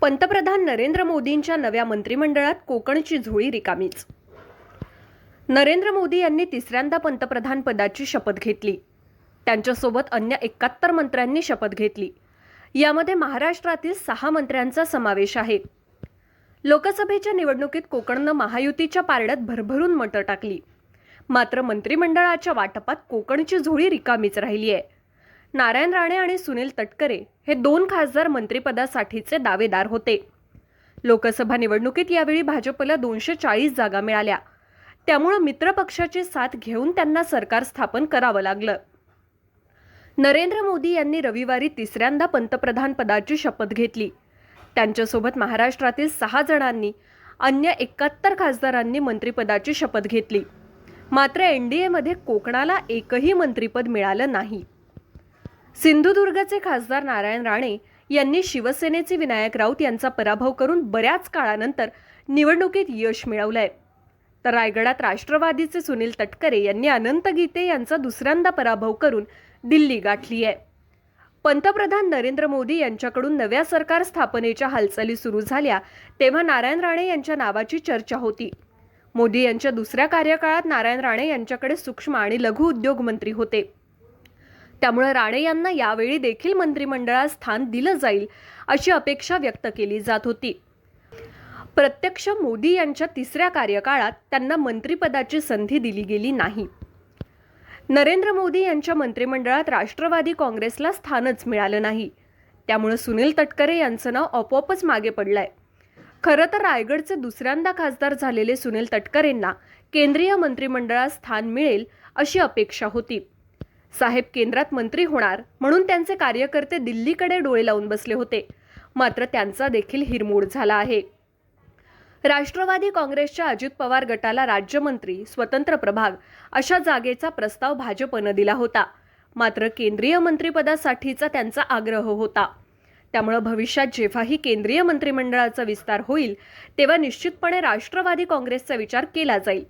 पंतप्रधान नरेंद्र मोदींच्या नव्या मंत्रिमंडळात कोकणची झोळी रिकामीच. नरेंद्र मोदी यांनी तिसऱ्यांदा पंतप्रधान पदाची शपथ घेतली. त्यांच्यासोबत अन्य एकाहत्तर मंत्र्यांनी शपथ घेतली. यामध्ये महाराष्ट्रातील सहा मंत्र्यांचा समावेश आहे. लोकसभेच्या निवडणुकीत कोकणनं महायुतीच्या पारड्यात भरभरून मतं टाकली. मात्र मंत्रिमंडळाच्या वाटपात कोकणची झोळी रिकामीच राहिली आहे नारायण राणे आणि सुनील तटकरे हे दोन खासदार मंत्रिपदासाठीचे दावेदार होते. लोकसभा निवडणुकीत यावेळी भाजपला दोनशे चाळीस जागा मिळाल्या. त्यामुळं मित्रपक्षाची साथ घेऊन त्यांना सरकार स्थापन करावं लागलं. नरेंद्र मोदी यांनी रविवारी तिसऱ्यांदा पंतप्रधान पदाची शपथ घेतली. त्यांच्यासोबत महाराष्ट्रातील सहा जणांनी अन्य एकाहत्तर खासदारांनी मंत्रिपदाची शपथ घेतली. मात्र एनडीएमध्ये कोकणाला एकही मंत्रिपद मिळालं नाही. सिंधुदुर्गचे खासदार नारायण राणे यांनी शिवसेनेचे विनायक राऊत यांचा पराभव करून बऱ्याच काळानंतर निवडणुकीत यश मिळवलंय. तर रायगडात राष्ट्रवादीचे सुनील तटकरे यांनी अनंत गीते यांचा दुसऱ्यांदा पराभव करून दिल्ली गाठली आहे पंतप्रधान नरेंद्र मोदी यांच्याकडून नव्या सरकार स्थापनेच्या हालचाली सुरू झाल्या तेव्हा नारायण राणे यांच्या नावाची चर्चा होती. मोदी यांच्या दुसऱ्या कार्यकाळात नारायण राणे यांच्याकडे सूक्ष्म आणि लघु उद्योग मंत्री होते. त्यामुळे राणे यांना यावेळी देखील मंत्रिमंडळात स्थान दिलं जाईल अशी अपेक्षा व्यक्त केली जात होती. प्रत्यक्ष मोदी यांच्या तिसऱ्या कार्यकाळात त्यांना मंत्रिपदाची संधी दिली गेली नाही. नरेंद्र मोदी यांच्या मंत्रिमंडळात राष्ट्रवादी काँग्रेसला स्थानच मिळालं नाही. त्यामुळे सुनील तटकरे यांचं नाव आपोआपच मागे पडलंय. खरं तर रायगडचे दुसऱ्यांदा खासदार झालेले सुनील तटकरेंना केंद्रीय मंत्रिमंडळात स्थान मिळेल अशी अपेक्षा होती. साहेब केंद्रात मंत्री होणार म्हणून त्यांचे कार्यकर्ते दिल्लीकडे डोळे लावून बसले होते. मात्र त्यांचा देखील हिरमोड झाला आहे. राष्ट्रवादी काँग्रेसच्या अजित पवार गटाला राज्यमंत्री स्वतंत्र प्रभाग अशा जागेचा प्रस्ताव भाजपनं दिला होता. मात्र केंद्रीय मंत्रिपदासाठीचा त्यांचा आग्रह होता. त्यामुळं भविष्यात जेव्हाही केंद्रीय मंत्रिमंडळाचा विस्तार होईल तेव्हा निश्चितपणे राष्ट्रवादी काँग्रेसचा विचार केला जाईल.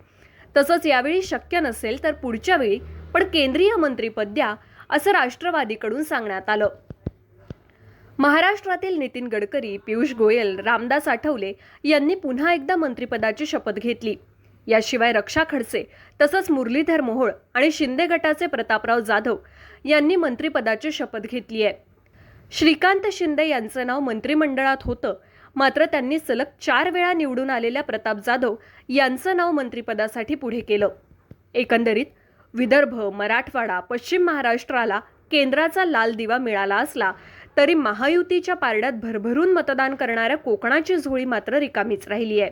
तसंच यावेळी शक्य नसेल तर पुढच्या वेळी पण केंद्रीय मंत्रीपद द्या असं राष्ट्रवादीकडून सांगण्यात आलं. महाराष्ट्रातील नितीन गडकरी पियुष गोयल रामदास आठवले यांनी पुन्हा एकदा मंत्रिपदाची शपथ घेतली. याशिवाय रक्षा खडसे तसंच मुरलीधर मोहोळ आणि शिंदे गटाचे प्रतापराव जाधव यांनी मंत्रिपदाची शपथ घेतली आहे. श्रीकांत शिंदे यांचं नाव मंत्रिमंडळात होतं मात्र त्यांनी सलग चार वेळा निवडून आलेल्या प्रताप जाधव यांचं नाव मंत्रिपदासाठी पुढे केलं. एकंदरीत विदर्भ मराठवाडा पश्चिम महाराष्ट्राला केंद्राचा लाल दिवा मिळाला असला तरी महायुतीच्या पारड्यात भरभरून मतदान करणाऱ्या कोकणाची झोळी मात्र रिकामीच राहिली आहे.